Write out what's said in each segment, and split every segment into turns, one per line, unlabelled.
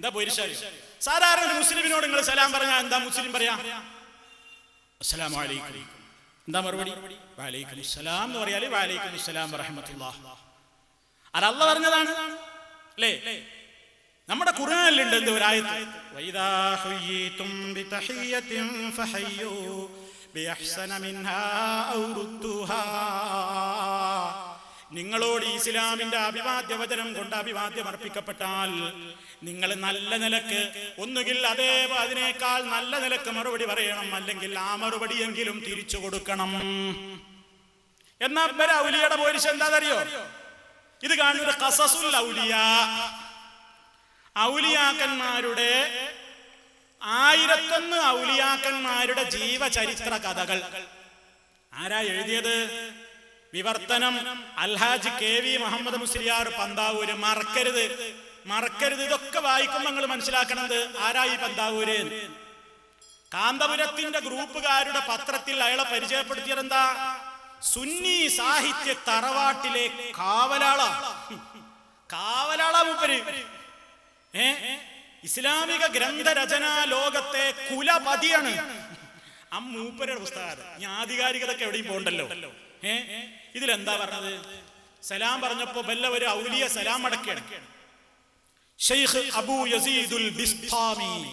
എന്താ പോരിശാലി സാധാരണ ഒരു മുസ്ലിമിനോട് നിങ്ങൾ സലാം പറഞ്ഞാൽ എന്താ മുസ്ലിം പറയാ? അലൈക്കും എന്താ മറുപടി? വലൈക്കും സലാം എന്ന് പറയാൽ വലൈക്കും സലാം വറഹമത്തുള്ള അത് അല്ല പറഞ്ഞതാണ്. അല്ലേ? നമ്മുടെ ഖുർആനിലുണ്ട് എന്ത് ഒരായത്ത് ബിഅഹ്സന മിൻഹാ ഔ നിങ്ങളോട് ഇസ്ലാമിന്റെ അഭിവാദ്യ വചനം കൊണ്ട് അഭിവാദ്യം അർപ്പിക്കപ്പെട്ടാൽ നിങ്ങൾ നല്ല നിലയ്ക്ക് ഒന്നുകിൽ അതേ അതിനേക്കാൾ നല്ല നിലയ്ക്ക് മറുപടി പറയണം അല്ലെങ്കിൽ ആ മറുപടിയെങ്കിലും തിരിച്ചു കൊടുക്കണം. എന്നാ ഇവരെ ഔലിയുടെ പോലീസ് എന്താണെന്നറിയോ? ഇത് കാണുന്നത് കസസുൽ ഔലിയ. ഔലിയാക്കന്മാരുടെ ആയിരത്തൊന്ന് ഔലിയാക്കന്മാരുടെ ജീവചരിത്ര കഥകൾ ആരാ എഴുതിയത്? വിവർത്തനം. Alhaj K V Muhammad Musliyar Panthavoor. മറക്കരുത്. മറക്കരുത്. ഇതൊക്കെ വായിക്കുമ്പോൾ നിങ്ങൾ മനസ്സിലാക്കണത് ആരായി പന്താവൂര്? കാന്തപുരത്തിന്റെ ഗ്രൂപ്പുകാരുടെ പത്രത്തിൽ അയാളെ പരിചയപ്പെടുത്തിയത് എന്താ? സുന്നി സാഹിത്യ തറവാട്ടിലെ കാവലാള. കാവലാള മൂപ്പര്. ഏ? ഇസ്ലാമിക ഗ്രന്ഥരചനാ ലോകത്തെ കുലപതിയാണ്. ആ മൂപ്പരുടെ പുസ്തകം ഞാൻ ആധികാരികതൊക്കെ എവിടെയും പോകണ്ടല്ലോ. ഏ? ഇതിലെന്താ പറഞ്ഞത്? സലാം പറഞ്ഞപ്പോ വല്ല ഒരു ഔലിയ സലാം അടക്കാണ്. ഷെയ്ഖ് അബൂ യസീദുൽ ബിസ്താമി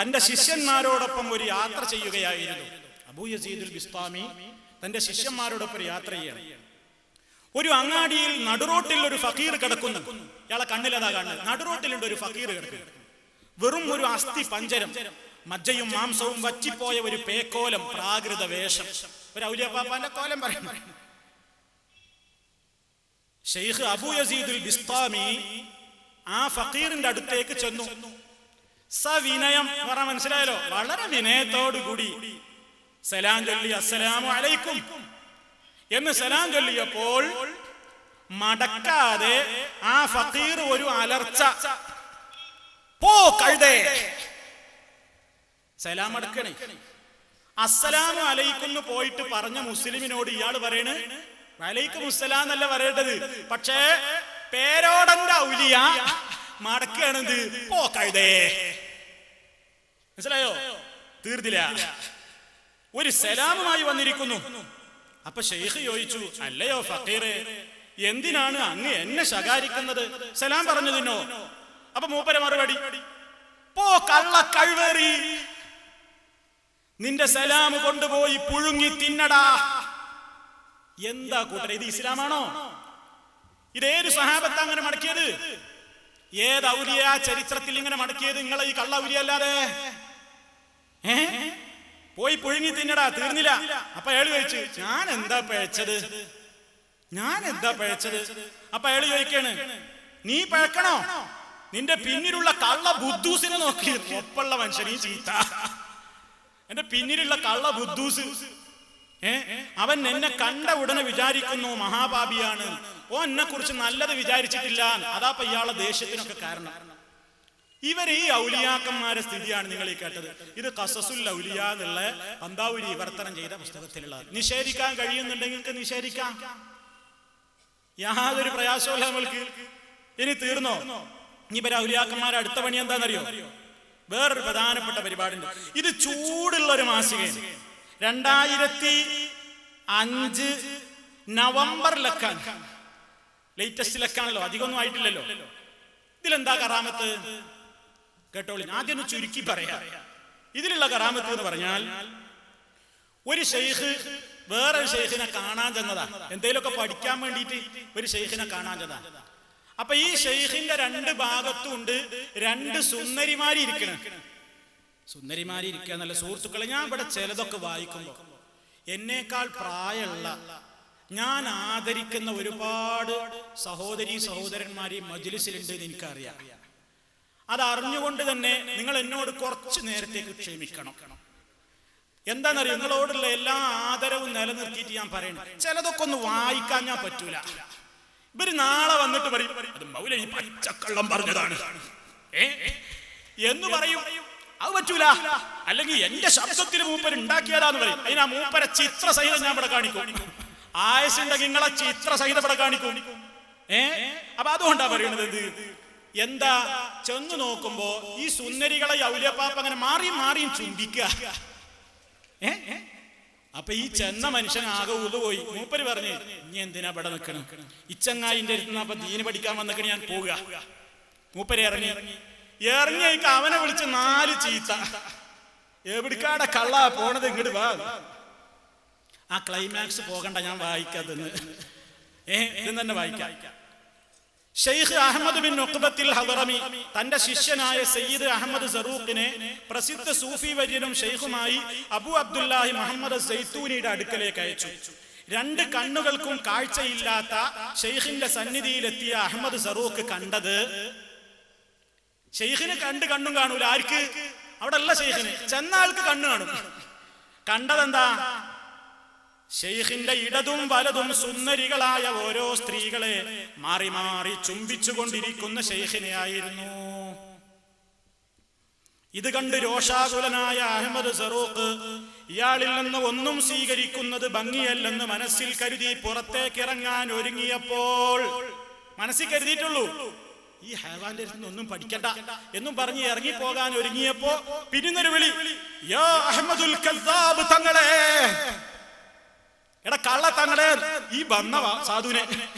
തന്റെ ശിഷ്യന്മാരോടൊപ്പം ഒരു യാത്ര ചെയ്യുകയായിരുന്നു. അബൂ യസീദുൽ ബിസ്താമി തന്റെ ശിഷ്യന്മാരോടൊപ്പം ഒരു യാത്ര ചെയ്യണം. ഒരു അങ്ങാടിയിൽ നടുറോട്ടിൽ ഒരു ഫക്കീർ കിടക്കുന്നു. ഇയാളെ കണ്ണിലതാ കാണുന്നത്? നടുറോട്ടിലുണ്ട് ഒരു ഫക്കീർ കിടക്കുന്നു. വെറും ഒരു അസ്ഥി പഞ്ചരം മജ്ജയും മാംസവും വച്ചിപ്പോയ ഒരു പേക്കോലം പ്രാകൃത വേഷം. ഒരു ഔലിയപ്പാപ്പാന്റെ കോലം പറയും. ഷെയ്ഖ് അബു യസീദുൽ ബിസ്താമി ആ ഫക്കീറിന്റെ അടുത്തേക്ക് ചെന്നു. സവിനയം. വിനയം പറ മനസ്സിലായല്ലോ? വളരെ വിനയത്തോടുകൂടി. സലാം ചൊല്ലി അസ്സലാമു അലൈക്കും. എന്ന് സലാം ചൊല്ലിയപ്പോൾ മടക്കാതെ ആ ഫക്കീർ ഒരു അലർച്ച. പോ കഴുതേ. സലാം അടക്കണേ അസ്സലാമു അലൈക്കും പോയിട്ട് പറഞ്ഞ മുസ്ലിമിനോട് ഇയാൾ പറയണ്? വലൈക്കും മുസ്സലാം എന്നല്ല പറയേണ്ടത്. പക്ഷേ പേരോടന്റെ ഔലിയ മടക്കുകയാണെന്ത് പോ കഴുതേ. മനസ്സിലായോ? തീർത്തില്ല ഒരു സലാമുമായി വന്നിരിക്കുന്നു. അപ്പൊ ഷെയ്ഖ് ചോദിച്ചു അല്ലയോ ഫക്കീറെ എന്തിനാണ് അങ്ങ് എന്നെ ശകാരിക്കുന്നത്? സലാം പറഞ്ഞതിനോ? അപ്പൊ മൂപ്പര മറുപടി പോ കള്ള കഴിവേറി നിന്റെ സലാം കൊണ്ടുപോയി പുഴുങ്ങി തിന്നടാ. എന്താ കൂട്ടരെ ഇത് ഇസ്ലാമാണോ? ഇതേത് സഹാബത്ത് അങ്ങനെ മടക്കിയത്? ഏത് ഔലിയ ചരിത്രത്തിൽ ഇങ്ങനെ മടക്കിയത്? നിങ്ങളെ ഈ കള്ള ഔലിയ അല്ലാതെ ഏ? പോയി പുഴുങ്ങി തിന്നടാ തീർന്നില്ല. അപ്പൊ അയാൾ ചോദിച്ചു ഞാൻ എന്താ പഴച്ചത്? ഞാൻ എന്താ പഴച്ചത്? അപ്പൊ അയാൾ ചോദിക്കാണ് നീ പഴക്കണോ? നിന്റെ പിന്നിലുള്ള കള്ള ബുദ്ധൂസിനെ നോക്കി ഒപ്പുള്ള ഈ ചീത്ത. എന്റെ പിന്നിലുള്ള കള്ള ബുദ്ധൂസ്. ഏ? അവൻ എന്നെ കണ്ട ഉടനെ വിചാരിക്കുന്നു മഹാപാപിയാണ്. ഓ എന്നെ കുറിച്ച് നല്ലത് വിചാരിച്ചിട്ടില്ല. അതാപ്പ ഇയാളെ ദേഷ്യത്തിനൊക്കെ കാരണം. ഇവർ ഈ ഔലിയാക്കന്മാരെ സ്ഥിതിയാണ് നിങ്ങൾ ഈ കേട്ടത്. ഇത് കസസുൽ ഔലിയ എന്നുള്ള പന്താവുരി വിവർത്തനം ചെയ്ത പുസ്തകത്തിലുള്ള നിഷേധിക്കാൻ കഴിയുന്നുണ്ടെങ്കിൽ നിഷേധിക്കാം. യാതൊരു പ്രയാസമല്ല നമ്മൾക്ക്. ഇനി തീർന്നോ? ഇനി ഇവരെ ഔലിയാക്കന്മാരെ അടുത്ത പണി എന്താണെന്നറിയോ? വേറൊരു പ്രധാനപ്പെട്ട പരിപാടിയുണ്ട്. ഇത് ചൂടുള്ള ഒരു മാസികയാണ്. രണ്ടായിരത്തി അഞ്ച് നവംബറിലൊക്കെ ലേറ്റസ്റ്റിലൊക്കെയാണല്ലോ അധികമൊന്നും ആയിട്ടില്ലല്ലോ. ഇതിലെന്താ കറാമത്ത്? കേട്ടോളി ആദ്യം ഒന്ന് ചുരുക്കി പറയാം. ഇതിലുള്ള കറാമത്ത് എന്ന് പറഞ്ഞാൽ ഒരു ഷെയ്ഖ് വേറൊരു ഷെയ്ഖിനെ കാണാൻ ചെന്നതാ. എന്തെങ്കിലുമൊക്കെ പഠിക്കാൻ വേണ്ടിയിട്ട് ഒരു ഷെയ്ഖിനെ കാണാൻ ചെന്നതാ. അപ്പൊ ഈ ഷെയ്ഖിന്റെ രണ്ട് ഭാഗത്തും ഉണ്ട് രണ്ട് സുന്ദരിമാരി ഇരിക്കണം. സുന്ദരിമാരി ഇരിക്കുക നല്ല സുഹൃത്തുക്കളെ ഞാൻ ഇവിടെ ചിലതൊക്കെ വായിക്കുമ്പോൾ എന്നേക്കാൾ പ്രായമുള്ള ഞാൻ ആദരിക്കുന്ന ഒരുപാട് സഹോദരി സഹോദരന്മാരി മജ്ലിസിലുണ്ട് എന്ന് എനിക്കറിയാം. അത് അറിഞ്ഞുകൊണ്ട് തന്നെ നിങ്ങൾ എന്നോട് കുറച്ച് നേരത്തേക്ക് ക്ഷമിക്കണം. എന്താണെന്നറിയോ നിങ്ങളോടുള്ള എല്ലാ ആദരവും നിലനിർത്തിയിട്ട് ഞാൻ പറയണം. ചിലതൊക്കെ ഒന്ന് വായിക്കാൻ ഞാൻ പറ്റൂല. ഇവർ നാളെ വന്നിട്ട് പറയും അത് മൗലവി പച്ചക്കള്ളം പറഞ്ഞതാണ്. എന്ന് പറയും അത് പറ്റൂല. അല്ലെങ്കിൽ എന്റെ ശബ്ദത്തിന് മൂപ്പര് ഉണ്ടാക്കിയതാന്ന് പറയും. അതിനാ മൂപ്പരെ ചിത്ര സഹിതം ഞാൻ ഇവിടെ കാണിക്കും. ആയസുണ്ടെങ്കിൽ നിങ്ങളെ ചിത്ര സഹിതം ഇവിടെ കാണിക്കും. ഏ? അപ്പൊ അതുകൊണ്ടാ പറയുന്നത് ഇത്. എന്താ? ചെന്ന് നോക്കുമ്പോ ഈ സുന്ദരികളെ ഔലിയപ്പാപ്പ അങ്ങനെ മാറിയും മാറിയും ചുംബിക്കുക ഏ? അപ്പൊ ഈ ചെന്ന മനുഷ്യൻ ആകെ ഉതുപോയി. മൂപ്പര് പറഞ്ഞു ഇനി എന്തിനാ ഇവിടെ നിൽക്കണം ഇച്ചങ്ങായിന്റെ അടുത്ത് അപ്പൊ ദീന് പഠിക്കാൻ വന്നിക്കണ ഞാൻ പോവുക. മൂപ്പര് ഇറങ്ങി. ഇറങ്ങിയേക്ക് അവനെ വിളിച്ച് നാല് ചീത്ത. എവിടുക്കാടെ കള്ള പോണത് ഇങ്ങോട്ട് വാ. ആ ക്ലൈമാക്സ് പോകണ്ട ഞാൻ വായിക്കാതെന്ന് ഏ ഇത് തന്നെ വായിക്കാം. ഷെയ്ഖ് അഹമ്മദ് ബിൻ ഉഖ്ബത്തിൽ ഹദറമി തന്റെ ശിഷ്യനായ സയ്യിദ് അഹമ്മദ് സറൂഖിനെ പ്രസിദ്ധ സൂഫി വര്യനും ഷെയ്ഖുമായി അബു അബ്ദുല്ലാഹി മുഹമ്മദ് സൈത്തൂനിയുടെ അടുക്കലേക്ക് അയച്ചു. രണ്ട് കണ്ണുകൾക്കും കാഴ്ചയില്ലാത്ത ഷെയ്ഖിന്റെ സന്നിധിയിലെത്തിയ അഹമ്മദ് സറൂഖ് കണ്ടത് ഷെയ്ഖിന് രണ്ട് കണ്ണും കാണൂല. ആർക്ക്? അവിടെ അല്ല ഷെയ്ഖിന്. ചെന്ന ആൾക്ക് കണ്ണു കാണും. കണ്ടതെന്താ? ഷെയ്ഖിന്റെ ഇടതും വലതും സുന്ദരികളായ ഓരോ സ്ത്രീകളെ മാറി മാറി ചുംബിച്ചുകൊണ്ടിരിക്കുന്ന ഷെയ്ഖിനെയായിരുന്നു ഇത് കണ്ട് രോഷാകുലനായ അഹമ്മദ് സറൂഖ് ഇയാളിൽ നിന്ന് ഒന്നും സ്വീകരിക്കുന്നത് ഭംഗിയല്ലെന്ന് മനസ്സിൽ കരുതി പുറത്തേക്കിറങ്ങാൻ ഒരുങ്ങിയപ്പോൾ മനസ്സിൽ കരുതിയിട്ടുള്ളൂ ഈ ഹൈവാന്റെ ഒന്നും പഠിക്കണ്ട എന്നും പറഞ്ഞ് ഇറങ്ങി പോകാൻ ഒരുങ്ങിയപ്പോ പിരിഞ്ഞൊരു വിളി യോ അഹമ്മദുൽ തങ്ങളെ എടാ കള്ള തങ്ങളെ ഈ വന്ന സാധുവിനെ.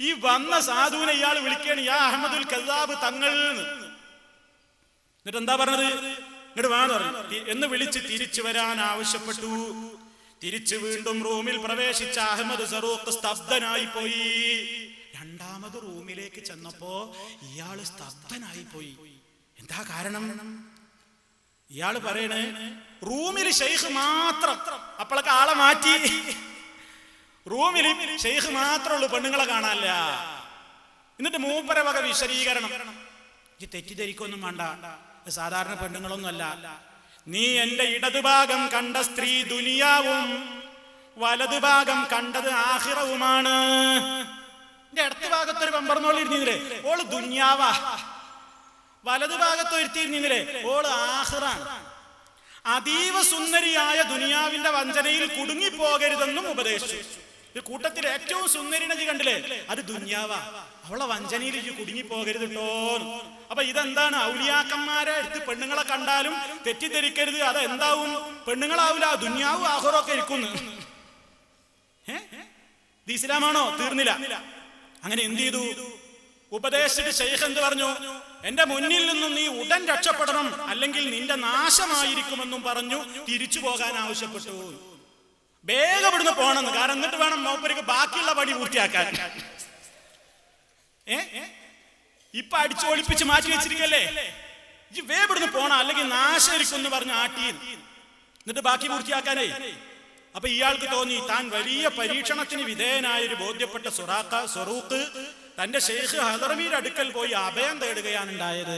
ഈ വന്ന സാധുവിനെ ഇയാൾ വിളിക്കുകയാണ് യാ അഹമ്മദുൽ കല്ലാബ് തങ്ങൾ എന്ന്. എന്നിട്ട് എന്താ പറഞ്ഞത്? ഇങ്ങോട്ട് വാന്ന് പറഞ്ഞു. എന്ന് വിളിച്ച് തിരിച്ചു വരാൻ ആവശ്യപ്പെട്ടു. തിരിച്ചു വീണ്ടും റൂമിൽ പ്രവേശിച്ച അഹമ്മദ് സറൂഖ് സ്തബ്ധനായി പോയി. രണ്ടാമത് റൂമിലേക്ക് ചെന്നപ്പോ ഇയാൾ സ്തബ്ധനായി പോയി. എന്താ കാരണം? ഇയാൾ പറയണേ റൂമിൽ ഷെയ്ഖ് മാത്രം. അപ്പോഴൊക്കെ ആളെ മാറ്റി. റൂമിൽ ഷെയ്ഖ് മാത്രമേ ഉള്ളൂ പെണ്ണുങ്ങളെ കാണാനില്ല. എന്നിട്ട് മൂപ്പര വക വിശദീകരണം. ഇത് തെറ്റിദ്ധരിക്കൊന്നും വേണ്ട. സാധാരണ പെണ്ണുങ്ങളൊന്നും അല്ല. നീ എന്റെ ഇടതുഭാഗം കണ്ട സ്ത്രീ ദുനിയാവും വലതുഭാഗം കണ്ടത് ആഹിറവുമാണ്. എന്റെ ഇടത്തുഭാഗത്തൊരു ഭാഗത്ത് ഒരു പമ്പർന്നോളി ഇരുന്നില്ലേ ഓൾ ദുന്യാവാ. വലതുഭാഗത്ത് ഒരുത്തിയിരുന്നില്ലേ? ഓൾ ആഹ്റാണ്. അതീവ സുന്ദരിയായ ദുനിയാവിന്റെ വഞ്ചനയിൽ കുടുങ്ങിപ്പോകരുതെന്നും ഉപദേശിച്ചു. ഈ കൂട്ടത്തിൽ ഏറ്റവും സുന്ദരിനജി കണ്ടില്ലേ? അത് ദുന്യാവാ. അവളെ വഞ്ചനയിൽ കുടുങ്ങി കുടുങ്ങിപ്പോകരുത് കേട്ടോ അപ്പൊ ഇതെന്താണ്? ഔലിയാക്കന്മാരെ എടുത്ത് പെണ്ണുങ്ങളെ കണ്ടാലും തെറ്റിദ്ധരിക്കരുത്. അത് എന്താവും ദുന്യാവും ആഹുറൊക്കെ ഇരിക്കുന്നു. ഏ? ഇസ്ലാമാണോ? തീർന്നില്ല. അങ്ങനെ എന്ത് ചെയ്തു? ഉപദേശിച്ച് ശൈഖ് എന്ത് പറഞ്ഞു? എന്റെ മുന്നിൽ നിന്നും നീ ഉടൻ രക്ഷപ്പെടണം അല്ലെങ്കിൽ നിന്റെ നാശമായിരിക്കുമെന്നും പറഞ്ഞു തിരിച്ചു പോകാൻ ആവശ്യപ്പെട്ടു. വേഗം ഇവിടുന്ന് പോണെന്ന് കാരണം എന്നിട്ട് വേണം മൂപ്പർക്ക് ബാക്കിയുള്ള പടി പൂർത്തിയാക്കാൻ. ഏ? ഇപ്പൊ അടിച്ചു ഒളിപ്പിച്ച് മാറ്റി വെച്ചിരിക്കല്ലേ? ഈ വേ ഇവിടുന്ന് പോണം അല്ലെങ്കിൽ നാശമായിരിക്കും എന്ന് പറഞ്ഞു ആട്ടി എന്നിട്ട് ബാക്കി പൂർത്തിയാക്കാനേ. അപ്പൊ ഇയാൾക്ക് തോന്നി താൻ വലിയ പരീക്ഷണത്തിന് വിധേയനായ ഒരു ബോധ്യപ്പെട്ട സുറാക്ക സ്വറൂക്ക് തന്റെ ഷെയ്ഖ് ഹദർമീർ അടുക്കൽ പോയി അഭയം തേടുകയാണ് ഉണ്ടായത്.